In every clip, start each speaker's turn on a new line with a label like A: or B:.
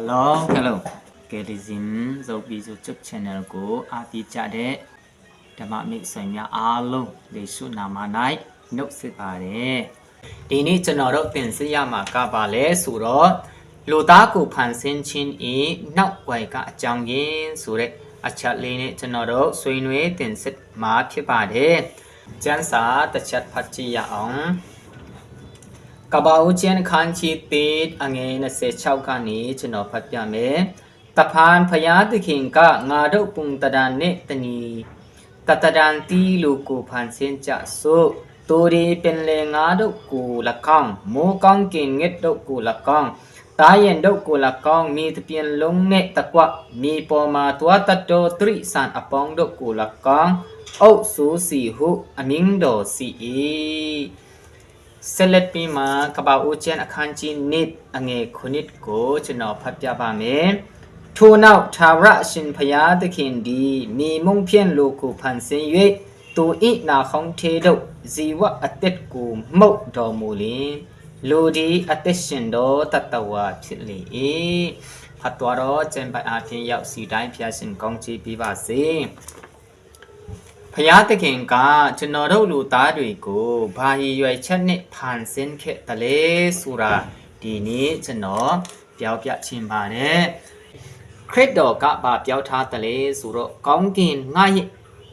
A: Hello Hello ကယ်ဒီဇင်ဇုတ်ပြီးဆို YouTube Channel ကိုအားပေးကြတဲ့ဓမ္မမိတ်ဆွေများအားလုံးလေရှုနာမ၌နှုတ်ဆက်ပါတယ်ဒီနေ့ကျွန်တော်တို့သင်ဆက်ရမှာကပါလဲဆိုတော့လူသားကိုဖန်ဆင်းခြင်းဤနောက်ွယ်ကအကြောင်းရင်းဆိုတဲ့အချက်လေးနဲ့ကျွန်တော်တို့ဆွေးနွေးသင်ဆက်မှာဖြစ်ပါတယ်ကျမ်းစာတစ်ချက်ဖတ်ကြည့်ရအောင် ကပ္ပဦးကျန်ခန်းချီတေအငယ်26ကနေကျွန်တော်ဖတ်ပြမယ်တဖန်ဖယားသခင်ကငါတို့ပုံတရံနဲ့တနီတတရံတီလူကိုဖန်ဆင်းကြဆိုတူရီပင်လေငါတို့ကိုလကောင်းမိုးကောင်းကင်ငက်တို့ကိုလကောင်းတာရင်တို့ကိုလကောင်းမိတပြင်းလုံးနဲ့တကွမိပေါ်မှာတွားတတော်တရိစံအပေါင်းတို့ကိုလကောင်းအုပ်ဆူစီဟုအမင်းတော်စီ၏ ဆက်လက်ပြီးမှကပ္ပဦးကျန်အခန်းကြီးနစ်အငယ်ခုနှစ်ကိုကျွန်တော်ဖတ်ပြပါမယ်ထို့နောက်သာရရှင်ဖျားသခင်ဒီမိမုံဖြင့်လူကိုဖန်ဆင်း၍သူဤနာခေါင်းထေတို့ဇီဝအသက်ကိုမှုတ်တော်မူလင်လူဒီအသက်ရှင်တော်တတဝါဖြစ်လေ၏ဖတ်တော်တော့ကျန်ပိုင်အပြင်ရောက်စီတိုင်းဖျားရှင်ကောင်းချီးပေးပါစေ ဖျားသခင်ကကျွန်တော်တို့လူသားတွေကိုဘာရည်ရွယ်ချက်နဲ့ဖန်ဆင်းခဲ့တယ်လဲဆိုတာဒီနေ့ကျွန်တော်ပြောပြချင်ပါတယ်ခရစ်တော်ကဘာပြောထားတယ်လဲဆိုတော့ကောင်းကင်ငါ့ရဲ့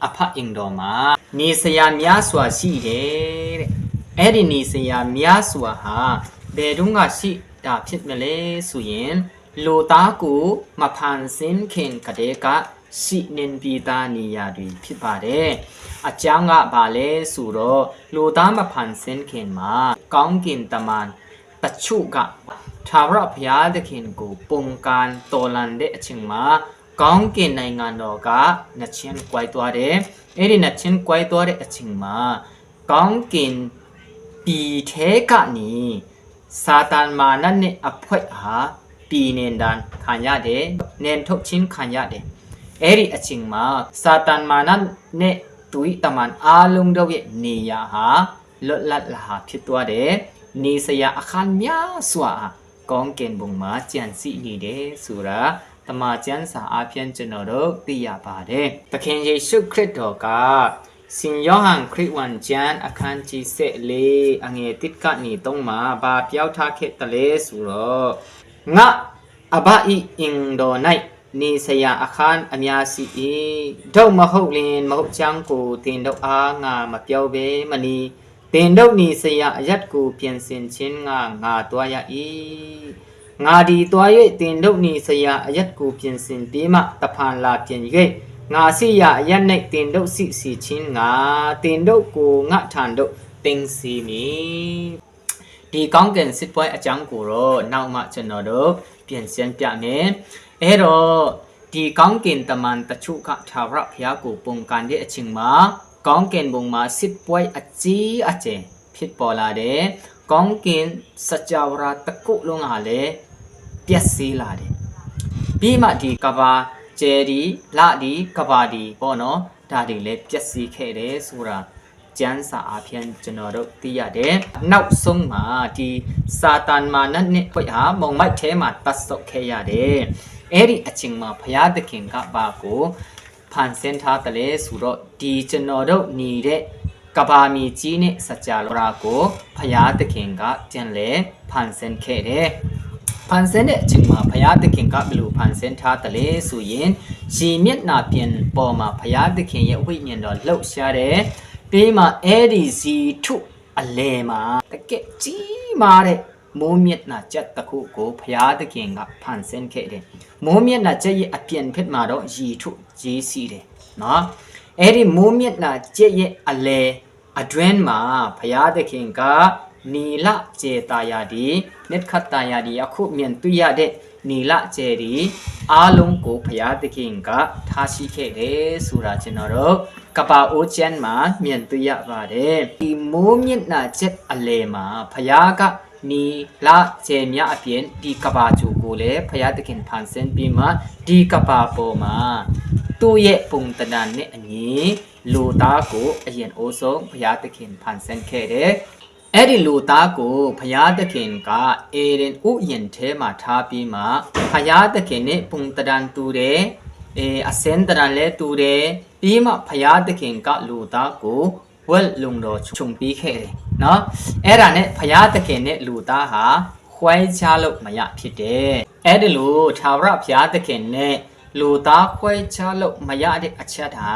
A: အဖအင်တော်မှာနေစရာများစွာရှိတယ်တဲ့အဲ့ဒီနေစရာများစွာဟာဘယ်တော့မှရှိတာဖြစ်မလဲဆိုရင်လူသားကိုမဖန်ဆင်းခင်ကတည်းက ရှိနေပြီးသားနေရာတွေဖြစ်ပါတယ်အကြောင်းကဘာလဲဆိုတော့လူသားမဖန်ဆင်းခင်မှာကောင်းကင်တမန်တချို့ကထာဝရဘုရားသခင်ကိုပုံကန်တော်လန်တဲ့အချိန်မှာကောင်းကင်နိုင်ငံတော်ကနှစ်ချင်းကွိုက်သွားတယ်။အဲ့ဒီနှစ်ချင်းကွိုက်သွားတဲ့အချိန်မှာကောင်းကင်ပြည်ထဲကနေစာတန်မာနနဲ့အဖွဲဟာပြည်နေတန်ခံရတယ်။နင်ထုတ်ချင်းခံရတယ်။ အဲ့ဒီအချိန်မှာစာတန်မာနနဲ့သူဤတမန်အားလုံးတို့ရဲ့နေရာဟာလွတ်လပ်လာဖြစ်သွားတယ်။နေစရာအခန်းများစွာကောင်းကင်ဘုံမှာကြံစည်နေတယ်ဆိုတာတမန်ကျမ်းစာအပြင်ကျွန်တော်တို့သိရပါတယ်။သခင်ယေရှုခရစ်တော်ကစင်ယောဟန်ခရစ်ဝင်ကျမ်းအခန်းကြီး14အငယ်တစ်ကနေတော့မှာဘာပြောထားခဲ့တယ်လဲဆိုတော့ငါအဘဤအင်ဒို၌နေ စရာအခန်းအများစီ၏တော့မဟုတ်လင်မဟုတ်ချမ်းကိုတင်တော့အားငါမပြောဘဲမနီတင်တို့နီစရာအယတ်ကိုပြင်ဆင်ခြင်းငါငါတွားရ၏ငါဒီတွား၍တင်တို့နီစရာအယတ်ကိုပြင်ဆင်ပြီးမှတဖန်လာပြင်၍ငါစီရအယတ်၌တင်တို့စီစီချင်းငါတင်တို့ကိုငါထန်တို့တင်စီမည်ဒီကောင်းကင်စစ်ပွဲအကြောင်းကိုတော့နောက်မှကျွန်တော်တို့ပြင်ဆင်ပြမယ် အဲ့တော့ဒီကောင်းကင်တမန်တချို့ကသာဝရဘုရားကိုပုံကန်တဲ့အချိန်မှာကောင်းကင်ဘုံမှာစစ်ပွဲအကြီးအကျယ်ဖြစ်ပေါ်လာတယ်။ကောင်းကင်စကြဝဠာတစ်ခုလုံးဟာလည်းပျက်စီးလာတယ်။ပြီးမှဒီကဘာကျဲဒီလဒီကဘာဒီပေါ့နော်။ဒါတွေလည်းပျက်စီးခဲ့တယ်ဆိုတာကျမ်းစာအပြင်ကျွန်တော်တို့သိရတယ်။နောက်ဆုံးမှာဒီစာတန်မာနနဲ့ဖွဟာမုံမိုက်ထဲမှာတတ်ဆုပ်ခဲ့ရတယ်။ အဲ့ဒီအချိန်မှာဘုရားသခင်ကဘာကိုဖန်ဆင်းထားတယ်လဲဆိုတော့ဒီကျွန်တော်တို့နေတဲ့ကဘာမီကြီးနဲ့စကြလောရာကိုဖယားသခင်ကကျန်လဲဖန်ဆင်းခဲ့တယ်ဖန်ဆင်းတဲ့အချိန်မှာဖယားသခင်ကဘယ်လိုဖန်ဆင်းထားတယ်လဲဆိုရင်ရေမျက်နာပြင်ပေါ်မှာဖယားသခင်ရဲ့ဝိညာဉ်တော်လှုပ်ရှားတယ်ပြီးမှအဲ့ဒီဇီထုအလဲမှာတကက်ကြီးမာတဲ့ မိုးမျက်နှာချက်တစ်ခုကိုဖျားသခင်ကဖန်ဆင်းခဲ့တယ်။မိုးမျက်နှာချက်ရဲ့အပြင်ဖက်မှာတော့ရီထုကြီးစီတယ်နော်။အဲ့ဒီမိုးမျက်နှာချက်ရဲ့အလဲအတွင်းမှာဖျားသခင်ကနီလကျေတာယာဒီနက်ခတ်တာယာဒီအခုမြန်တွေ့ရတဲ့နီလကျေဒီအားလုံးကိုဖျားသခင်ကထားရှိခဲ့တယ်ဆိုတာကျွန်တော်တို့ကပ္ပအိုချန်မှာမြင်တွေ့ရပါတယ်ဒီမိုးမျက်နှာချက်အလဲမှာဖျားက နီလာကျေမြအပြင်ဒီကဘာချူကိုလည်းဖယားသခင်ဖန်ဆင်းပြီးမှဒီကဘာပေါ်မှာသူ့ရဲ့ပုံတဏ္ဍာနဲ့အညီလူသားကိုအရင်အိုးဆုံးဖယားသခင်ဖန်ဆင်းခဲ့တယ်အဲ့ဒီလူသားကိုဖယားသခင်ကအေရင်ဥယျင်ထဲမှာထားပြီးမှဖယားသခင်နဲ့ပုံတရန်တူတယ်အေအစင်တရန်လဲတူတယ်ပြီးမှဖယားသခင်ကလူသားကိုဝက်လုံတော်ခြုံပြီးခဲ့တယ် နော်အဲ့ဒါနဲ့ဖယားသခင်နဲ့လူသားဟာခွဲခြားလို့မရဖြစ်တယ်အဲ့ဒီလိုသာဝရဖယားသခင်နဲ့လူသားခွဲခြားလို့မရတဲ့အချက်ဟာ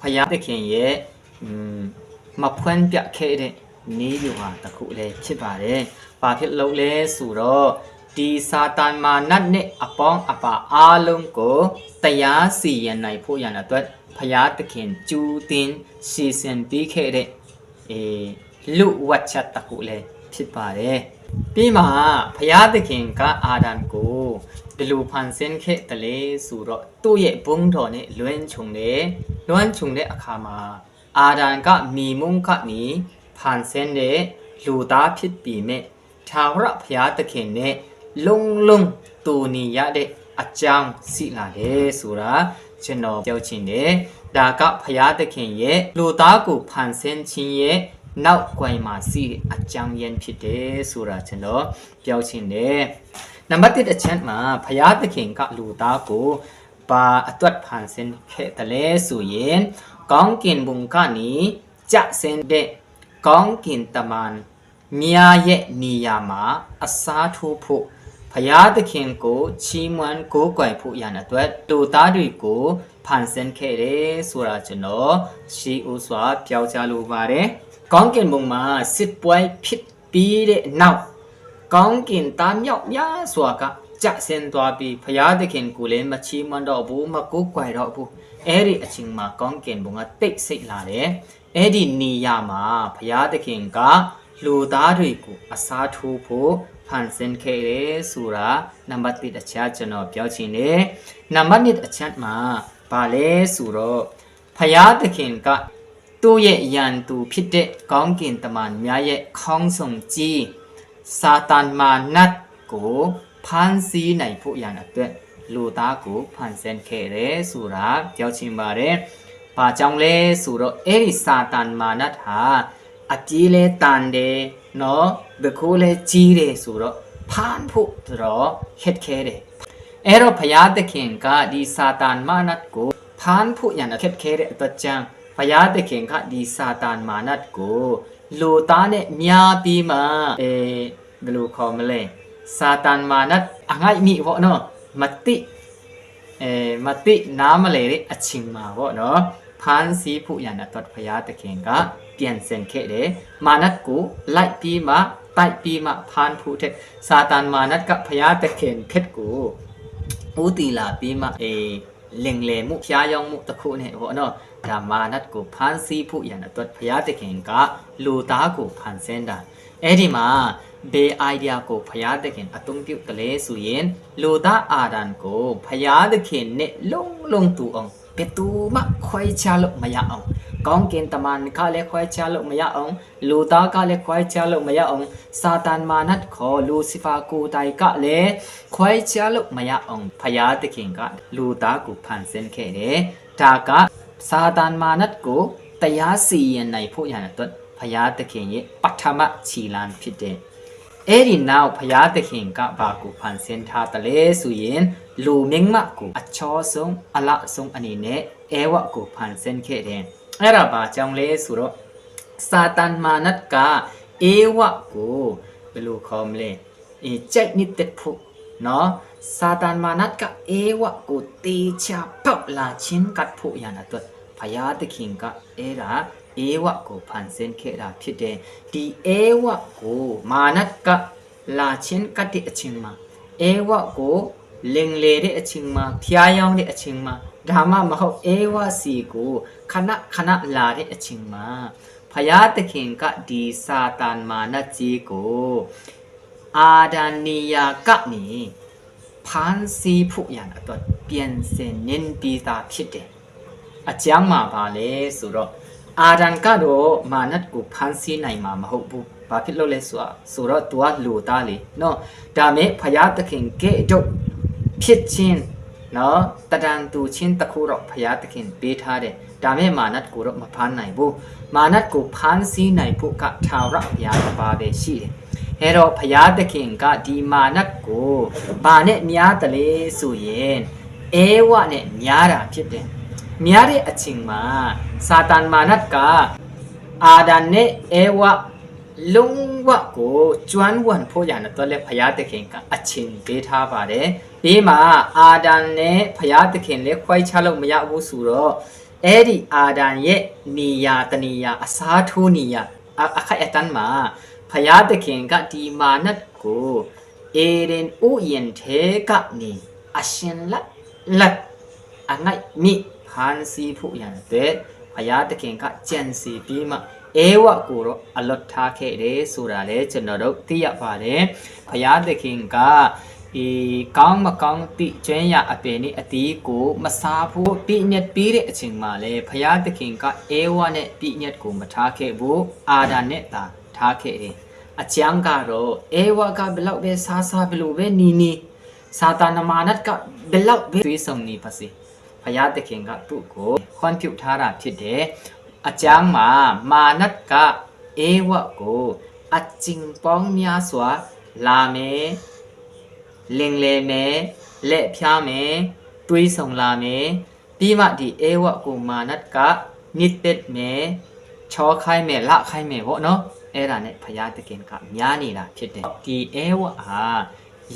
A: ဖယားသခင်ရဲ့อืมမဖွင့်ပြခဲ့တဲ့နေလိုဟာတစ်ခုလည်းဖြစ်ပါတယ်။ဘာဖြစ်လို့လဲဆိုတော့ဒီစာတန်မာနတ်နဲ့အပေါင်းအပါအားလုံးကိုတရားစီရင်နိုင်ဖို့ရန်အတွက်ဖယားသခင်ကျူးတင်စီစဉ်ပေးခဲ့တဲ့အေ လူဝတ်ချက်တစ်ခုလည်းဖြစ်ပါတယ်။ပြီးမှဖယားသခင်ကအာဒံကိုဒီလိုဖန်ဆင်းခဲ့တယ်လေဆိုတော့သူ့ရဲ့ဘုံတော်နဲ့လွမ်းခြုံတယ်လွမ်းခြုံတဲ့အခါမှာအာဒံကမိမုံကနေဖန်ဆင်းတဲ့လူသားဖြစ်ပြီးမြဲသာဝရဘုရားသခင်နဲ့လုံလုံတူညီရတဲ့အကြောင်းရှိလာတယ်ဆိုတာကျွန်တော်ပြောချင်တယ်ဒါကဘုရားသခင်ရဲ့လူသားကိုဖန်ဆင်းခြင်းရဲ့ နောက်ွယ်မှာရှိတဲ့အကြောင်းရင်းဖြစ်တယ်ဆိုတာကျွန်တော်ပြောချင်တယ်နံပါတ်1အချက်မှာဘုရားသခင်ကလူသားကိုဘာအတွက်ဖန်ဆင်းခဲ့တယ်လဲဆိုရင်ကောင်းကင်ဘုံကနေကြဆင်းတဲ့ကောင်းကင်တမန်မြာရဲ့နေရာမှာအစားထိုးဖို့ဖယားသခင်ကိုချီးမွမ်းကိုးကွယ်ဖို့ရန်အတွက်တူသားတွေကိုဖန်ဆင်းခဲ့တယ်ဆိုတာကျွန်တော်ရှိဦးစွာပြောကြားလိုပါတယ်။ ကောင်းကင်ဘုံမှာစစ်ပွဲဖြစ်ပြီးတဲ့နောက်ကောင်းကင်သားမြောက်များစွာကကြဆင်းသွားပြီးဖယားသခင်ကိုလည်းမချီးမွမ်းတော့ဘူးမကိုးကွယ်တော့ဘူးအဲ့ဒီအချိန်မှာကောင်းကင်ဘုံကတိတ်ဆိတ်လာတယ်အဲ့ဒီနေရာမှာဘုရားသခင်ကလူသားတွေကိုအစားထိုးဖို့ဖန်ဆင်းခဲ့တယ်ဆိုတာနံပါတ်1အချက်ကျွန်တော်ပြောချင်တယ်နံပါတ်2အချက်မှာဗာလဲဆိုတော့ဘုရားသခင်က သူ့ရဲ့ယန်သူဖြစ်တဲ့ကောင်းကင်တမန်များရဲ့ခေါင်းဆောင်ကြီးစာတန်မာနတ်ကိုဖန်ဆီးနိုင်ဖို့ရန်အတွက်လူသားကိုဖန်ဆင်းခဲ့တယ်ဆိုတာပြောချင်ပါတယ်။ဘာကြောင့်လဲဆိုတော့အဲ့ဒီစာတန်မာနတ်ဟာအပြေးလဲတန်တယ်နော်။ဒီခိုးလဲကြီးတယ်ဆိုတော့ဖန်ဖို့တော့ခက်ခဲတယ်။အဲ့တော့ဘုရားသခင်ကဒီစာတန်မာနတ်ကိုဖန်ဖို့ရန်ခက်ခဲတဲ့အတွက်ကြောင့် ဘုရားသခင်ကဒီစာတန်မာနတ်ကိုလူသားနဲ့မြားပြီးမှအဲဘယ်လိုခေါ်မလဲစာတန်မာနတ်အငိုက်မိပေါ့နော်မတိအဲမတိနားမလဲတဲ့အချိန်မှာပေါ့နော်ဖန်စီဖို့ရန်အတွက်ဘုရားသခင်ကပြန်ဆင်ခဲ့တယ်မာနတ်ကိုလိုက်ပြီးမှတိုက်ပြီးမှဖန်ဖို့တဲ့စာတန်မာနတ်ကဘုရားသခင်ခက်ကိုဦးတီလာပြီးမှအေလင်လေမှုဖျားယောင်းမှုတစ်ခုနဲ့ပေါ့နော် ဒါမာနတ်ကိုဖန်စီဖို့ရန်အတွက်ဘုရားသခင်ကလူသားကိုဖန်ဆင်းတာအဲ့ဒီမှာဘေးအိုင်ဒီယာကိုဖယားသခင်အသုံးပြုတယ်လေဆိုရင်လူသားအာဒန်ကိုဖယားသခင်နဲ့လုံလုံတူအောင်ဘယ်သူမှခွဲခြားလို့မရအောင်ကောင်းကင်တမန်ကလည်းခွဲခြားလို့မရအောင်လူသားကလည်းခွဲခြားလို့မရအောင်စာတန်မာနတ်ခေါ်လူစီဖာကိုတိုင်ကလည်းခွဲခြားလို့မရအောင်ဖယားသခင်ကလူသားကိုဖန်ဆင်းခဲ့တယ်ဒါက စာတန်မာနတ်ကိုတရားစီရင်နိုင်ဖို့ရန်အတွက်ဖယားသခင်ရဲ့ပထမခြီလန်းဖြစ်တဲ့အဲ့ဒီနောက်ဖယားသခင်ကဘာကိုဖန်ဆင်းထားတယ်လဲဆိုရင်လူမင်းမကိုအချောဆုံးအလဆုံးအနေနဲ့အဲဝကိုဖန်ဆင်းခဲ့တယ်အဲ့ဒါဘာကြောင့်လဲဆိုတော့စာတန်မာနတ်ကအေဝကိုဘယ်လိုခေါ်မလဲအေကြိုက်နေတဲ့ဖို့ နော်စာတန်မာနတ်ကအေဝကိုတေချာပေါက်လာချင်းကတ်ဖို့ရန်အတွက်ဖယားသခင်ကအဲ့ဒါအေဝကိုဖန်ဆင်းခဲ့တာဖြစ်တယ်ဒီအေဝကိုမာနတ်ကလာချင်းကတ်တဲ့အချိန်မှာအေဝကိုလင်လေတဲ့အချိန်မှာဖျားယောင်းတဲ့အချိန်မှာဒါမှမဟုတ်အေဝစီကိုခဏခဏလာတဲ့အချိန်မှာဖယားသခင်ကဒီစာတန်မာနတ်ကြီးကို အာဒာနီယာကနေဖန်စီဖို့ရန်အတွက်ပြန်စင်နင်းပြီးသားဖြစ်တယ်အကြောင်းမှာပါလဲဆိုတော့အာဒန်ကတော့မာနတ်ကိုဖန်ဆီးနိုင်မှာမဟုတ်ဘူးဘာဖြစ်လို့လဲဆိုတော့ဆိုတော့ तू ကလူသားလေနော်ဒါမဲ့ဖယားသခင်ကဲ့တော့ဖြစ်ချင်းနော်တဒံတူချင်းတခုတော့ဖရာသခင်ပေးထားတယ်ဒါမဲ့မာနတ်ကိုတော့မဖမ်းနိုင်ဘူးမာနတ်ကိုဖမ်းဆီးနိုင်ဖို့ကထာဝရဘုရားတစ်ပါးပဲရှိတယ် အဲတော့ဖရာသခင်ကဒီမာနတ်ကိုဘာနဲ့များတယ်လဲဆိုရင်အဲဝနဲ့များတာဖြစ်တယ်များတဲ့အချိန်မှာစာတန်မာနတ်ကအာဒန်နဲ့အဲဝလုံးဝကိုကျွမ်းဝန်ဖို့ရတဲ့တော့လေဖရာသခင်ကအချိန်ပေးထားပါတယ်ဒီမှာအာဒန်နဲ့ဖရာသခင်လည်းခွိုက်ချလို့မရဘူးဆိုတော့အဲ့ဒီအာဒန်ရဲ့နေရာတနေရာအစားထိုးနေရာအအခိုက်အတန်းမှာ ဖရာသခင်ကဒီမာနတ်ကိုအေရင်ဥယင်သေးကနေအရှင်လက်လက်အငိုက်မိဖန်စီဖို့ရတဲ့ဖရာသခင်ကကြံစီပြီးမှအဲဝကိုတော့အလွတ်ထားခဲ့တယ်ဆိုတာလေကျွန်တော်တို့သိရပါတယ်ဖရာသခင်ကဒီကောင်းမကောင်းတိကျွမ်းရအပင်နဲ့အတီးကိုမစားဖို့ပြည့်ညက်ပြီးတဲ့အချိန်မှာလေဖရာသခင်ကအဲဝနဲ့ပြည့်ညက်ကိုမထားခဲ့ဘူးအာဒန်နဲ့သာ ထားခဲ့တယ်အချမ်းကတော့အဲဝကဘလောက်ပဲစားစားဘလို့ပဲနီနီစာတန်မာနတ်ကဘလောက်ပဲသွေးဆုံနေပါစေဖရာသခင်ကသူ့ကိုခွန်ပြုထားတာဖြစ်တယ်အချမ်းမှာမာနတ်ကအဲဝကိုအကျင်ပေါင်းများစွာလာမယ်လင်လေမယ်လက်ဖြားမယ်တွေးဆုံလာမယ်ပြီးမှဒီအဲဝကိုမာနတ်ကနစ်သက်မယ်ချောခိုင်းမယ်လခိုင်းမယ်ပေါ့နော် အဲ့ဒါနဲ့ဖရာတခင်ကများနေတာဖြစ်တယ်ဒီအဲဝဟာ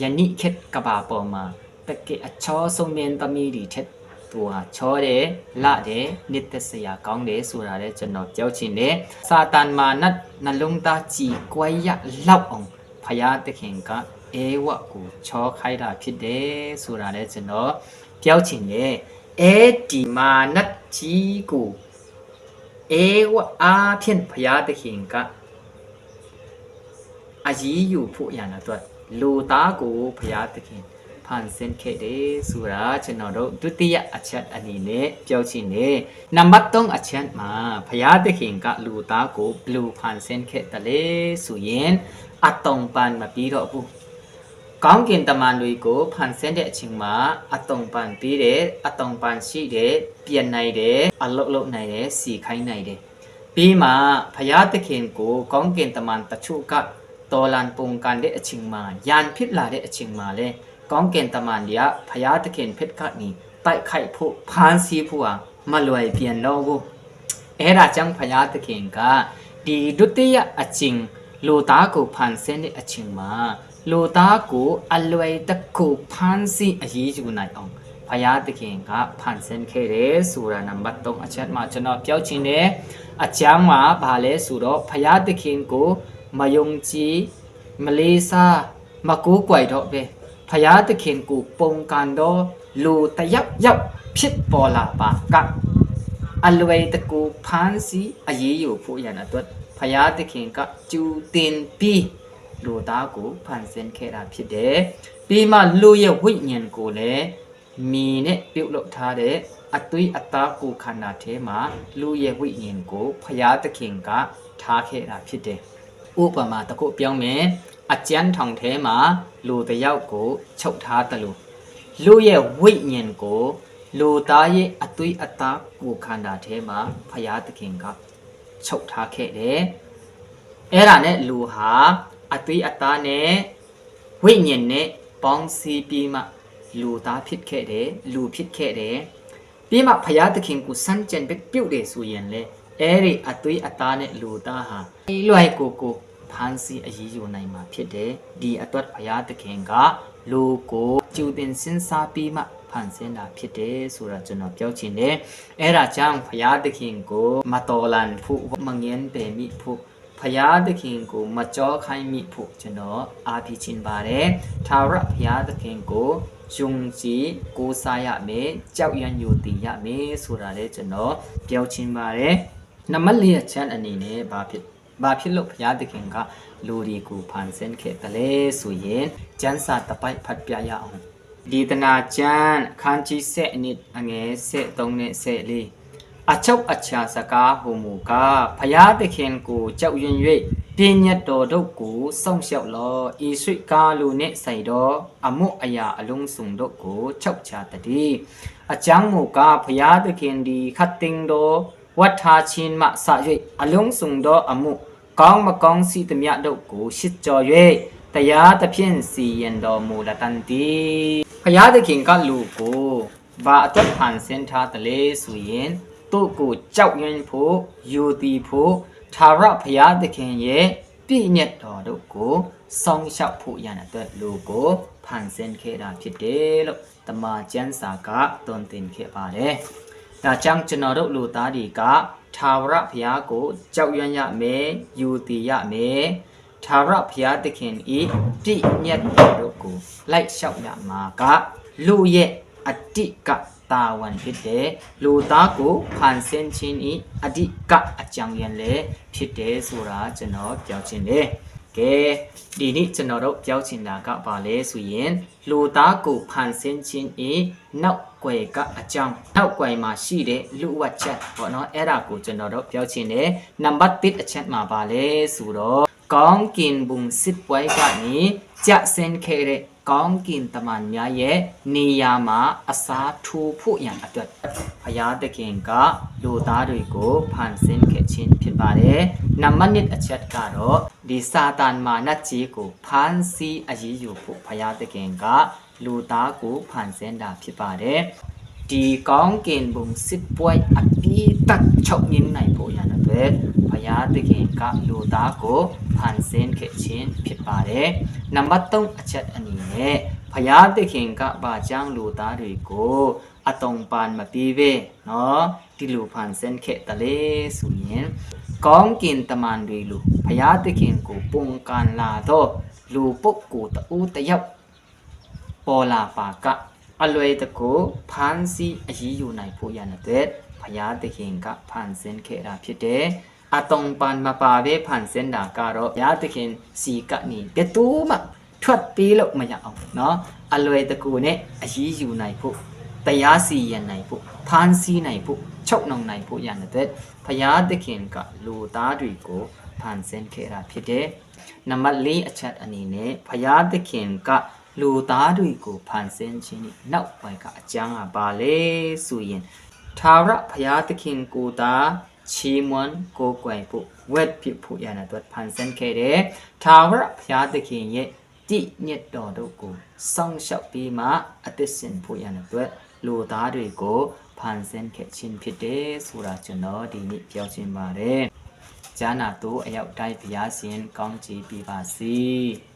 A: ယနေ့ခေတ်ကဘာပေါ်မှာတကယ်အချောဆုံးမြင်သမီးတွေထက်သူဟာချောတယ်လတယ်နှစ်သက်စရာကောင်းတယ်ဆိုတာလည်းကျွန်တော်ပြောချင်တယ်စာတန်မာနတ်နှလုံးသားကြည်ကွဲရလောက်အောင်ဖရာတခင်ကအဲဝကိုချောခိုင်းတာဖြစ်တယ်ဆိုတာလည်းကျွန်တော်ပြောချင်တယ်အဲဒီမာနတ်ကြီးကိုအဲဝအားဖြင့်ဖရာတခင်က အကြီးယူဖို့ရတာတော့လူသားကိုဖရာသခင်ဖန်ဆင်းခဲ့တယ်ဆိုတာကျွန်တော်တို့ဒုတိယအချက်အနေနဲ့ပြောချင်တယ်နံပါတ်3အချက်မှာဖရာသခင်ကလူသားကိုဘလူဖန်ဆင်းခဲ့တယ်လေဆိုရင်အတုံပန်မပြီးတော့ဘူးကောင်းကင်တမန်တွေကိုဖန်ဆင်းတဲ့အချိန်မှာအတုံပန်ပြီးတယ်အတုံပန်ရှိတယ်ပြင်နိုင်တယ်အလုတ်လုတ်နိုင်တယ်စီခိုင်းနိုင်တယ်ပြီးမှဖရာသခင်ကိုကောင်းကင်တမန်တချို့က တော်လန်ပုံကန်တဲ့အချိန်မှာယန်ဖြစ်လာတဲ့အချိန်မှာလေကောင်းကင်တမန်တွေကဖရာသခင်ဖြစ်ကနီတိုက်ခိုက်ဖို့ဖမ်းဆီးဖို့ဟာမလွယ်ပြန်တော့ဘူးအဲ့ဒါကြောင့်ဖရာသခင်ကဒီဒုတိယအချိန်လူသားကိုဖန်ဆင်းတဲ့အချိန်မှာလူသားကိုအလွယ်တကူဖမ်းဆီးအရေးယူနိုင်အောင်ဖရာသခင်ကဖန်ဆင်းခဲ့တယ်ဆိုတာနံပါတ်3အချက်မှာကျွန်တော်ပြောချင်တယ်အချမ်းမှာဗာလဲဆိုတော့ဖရာသခင်ကို မယုံကြည်မလေးစားမကိုးကွယ်တော့ပဲဖယားသခင်ကိုပုံကန်တော့လူတယောက်ယောက်ဖြစ်ပေါ်လာပါကအလွယ်တကူဖန်းစီအရေးယူဖို့ရန်အတွက်ဖယားသခင်ကကျူတင်ပြီးလူသားကိုဖန်ဆင်းခဲ့တာဖြစ်တယ်ပြီးမှလူရဲ့ဝိညာဉ်ကိုလည်းမီနဲ့ပြုတ်လောက်ထားတဲ့အသွေးအသားကိုခန္ဓာထဲမှာလူရဲ့ဝိညာဉ်ကိုဖယားသခင်ကထားခဲ့တာဖြစ်တယ် ဥပမာတစ်ခုပြောင်းမယ်အကျန်းထောင်ထဲမှာလူတစ်ယောက်ကိုချုပ်ထားတယ်လို့လူရဲ့ဝိညာဉ်ကိုလူသားရဲ့အသွေးအသားကိုခန္ဓာထဲမှာဖရာသခင်ကချုပ်ထားခဲ့တယ်အဲ့ဒါနဲ့လူဟာအသွေးအသားနဲ့ဝိညာဉ်နဲ့ပေါင်းစည်းပြီးမှလူသားဖြစ်ခဲ့တယ်လူဖြစ်ခဲ့တယ်ပြီးမှဖရာသခင်ကိုစမ်းကြံပဲပြုတ်တယ်ဆိုရင်လေ အဲ့ဒီအသွေးအသားနဲ့လူသားဟာလွယ်ကိုကိုဖန်စီအရေးယူနိုင်မှာဖြစ်တယ်ဒီအတွက်ဘုရားသခင်ကလူကိုကျူတင်စဉ်းစားပြီးမှဖန်ဆင်းတာဖြစ်တယ်ဆိုတာကျွန်တော်ပြောချင်တယ်အဲ့ဒါကြောင့်ဘုရားသခင်ကိုမတော်လန်ဖို့မငင်းပယ်မိဖို့ဖယားသခင်ကိုမကြောခိုင်းမိဖို့ကျွန်တော်အားပြချင်ပါတယ်။သာရဖယားသခင်ကိုယုံကြည်ကိုးစားရမယ်။ကြောက်ရွံ့ညိုတည်ရမယ်ဆိုတာလည်းကျွန်တော်ပြောချင်ပါတယ်။ နံပါတ်၄အချက်အနေနဲ့ဘာဖြစ်ဘာဖြစ်လို့ဘုရားသခင်ကလူတွေကိုဖန်ဆင်းခဲ့တယ်လဲဆိုရင်ကျမ်းစာတပိုက်ဖတ်ပြရအောင်ဒီတနာကျမ်းခန်းကြီးဆက်အနစ်အငယ်ဆက်3နဲ့ဆက်4အချုပ်အချာစကားဟူမူကားဘုရားသခင်ကိုကြောက်ရွံ့၍ပြည့်ညတ်တော်တို့ကိုစောင့်ရှောက်လောဤဆွေကားလူနှင့်ဆိုင်တော်အမှုအရာအလုံးစုံတို့ကိုချုပ်ချတည်းအကြောင်းမူကားဖျားသခင်ဒီခတ်တင်တော် ဝတ်ထားခြင်းမှစ၍အလုံးစုံသောအမှု ကောင်းမကောင်းစီသမျှတို့ကိုရှစ်ကြော်၍တရားသဖြင့်စီရင်တော်မူလတန်တီဖျားသခင်ကလူကိုဘာအတွက်ဖန်ဆင်းထားတလဲဆိုရင်သူ့ကိုကြောက်ရွံ့ဖို့ယူတည်ဖို့သာရဖျားသခင်ရဲ့ပြည့်ညတ်တော်တို့ကိုစောင့်ရှောက်ဖို့ရန်အတွက်လူကိုဖန်ဆင်းခဲ့တာဖြစ်တယ်လို့တမန်ကျမ်းစာကတွင်တင်ခဲ့ပါတယ်။ ဒါကြောင့်ကျွန်တော်တို့လူသားတွေကသာဝရဘုရားကိုကြောက်ရွံ့ရမယ်ယူတည်ရမယ်သာဝရဘုရားသခင်ဤပြည့်ညတ်တော်တို့ကိုလိုက်လျှောက်ရမှာကလူရဲ့အတိကတာဝန်ဖြစ်တဲ့လူသားကိုဖန်ဆင်းခြင်းဤအတိကအကြောင်းရင်းလည်းဖြစ်တယ်ဆိုတာကျွန်တော်ပြောချင်တယ်။ ကဲဒီနေ့ကျွန်တော်တို့ပြောချင်တာကဘာလဲဆိုရင်လူသားကိုဖန်ဆင်းခြင်းဤနောက်ွယ်ကအကြောင်းနောက်ွယ်မှာရှိတဲ့လူဝတ်ချက်ပေါ့နော်အဲ့ဒါကိုကျွန်တော်တို့ပြောချင်တယ်နံပါတ်1အချက်မှာပါလဲဆိုတော့ကောင်းကင်ဘုံစစ်ပွဲကနေကြဆင်းခဲ့တဲ့ ကောင်းကင်တမန်များရဲ့နေရာမှာအစားထိုးဖို့ရန်အတွက်ဘုရားသခင်ကလူသားတွေကိုဖန်ဆင်းခဲ့ခြင်းဖြစ်ပါတယ်နံပါတ်1အချက်ကတော့ဒီစာတန်မာနကြီးကိုဖန်ဆီးအရေးယူဖို့ဘုရားသခင်ကလူသားကိုဖန်ဆင်းတာဖြစ်ပါတယ်ဒီကောင်းကင်ဘုံစစ်ပွဲအပြည့်တက်ချုပ်ငင်းနိုင်ဖို့ရန်အတွက်ဘု ရားသခင်ကလူသားကိုဖန်ဆင်းခဲ့ခြင်းဖြစ်ပါတယ်။နံပါတ်3အချက်အနေနဲ့ဖယားသခင်ကဘာကြောင့်လူသားတွေကိုအတုံပန်မပြေးပဲနော်ဒီလူဖန်ဆင်းခဲ့တလေဆိုရင်ကောင်းကင်တမန်တွေလူဖယားသခင်ကိုပုံကန်လာတော့လူပုတ်ကိုတူတယောက်ပေါ်လာပါကအလွယ်တကူဖန်စီအရေးယူနိုင်ဖို့ရတဲ့ဖယားသခင်ကဖန်ဆင်းခဲ့တာဖြစ်တယ်။ အတုံပန်မပါဘဲဖန်ဆင်းတာကတော့ဘုရားသခင်စီကနေတတူးမှထွက်ပြေးလို့မရအောင်เนาะအလွယ်တကူနဲ့အရေးယူနိုင်ဖို့တရားစီရင်နိုင်ဖို့ဖန်စီနိုင်ဖို့ချုပ်နှောင်နိုင်ဖို့ရတဲ့ဘုရားသခင်ကလူသားတွေကိုဖန်ဆင်းခဲ့တာဖြစ်တယ်နံပါတ်၄အချက်အနေနဲ့ဘုရားသခင်ကလူသားတွေကိုဖန်ဆင်းခြင်းနဲ့နောက်ပိုင်းကအကျမ်းကပါလေဆိုရင်သာရဘုရားသခင်ကိုသာ ချီးမွမ်းကိုးကွယ်ဖို့ဝက်ဖြစ်ဖို့ရတဲ့အတွက်ဖန်ဆင်းခဲ့တယ်သာရဘုရားသခင်ရဲ့တည်ညစ်တော်တို့ကိုစောင့်ရှောက်ပြီးမှအသက်ရှင်ဖို့ရတဲ့အတွက်လူသားတွေကိုဖန်ဆင်းခဲ့ခြင်းဖြစ်တယ်ဆိုတာကျွန်တော်ဒီနေ့ပြောချင်ပါတယ်။ဂျာနာတို့အရောက်တိုင်းဘုရားရှင်ကောင်းချီးပေးပါစေ။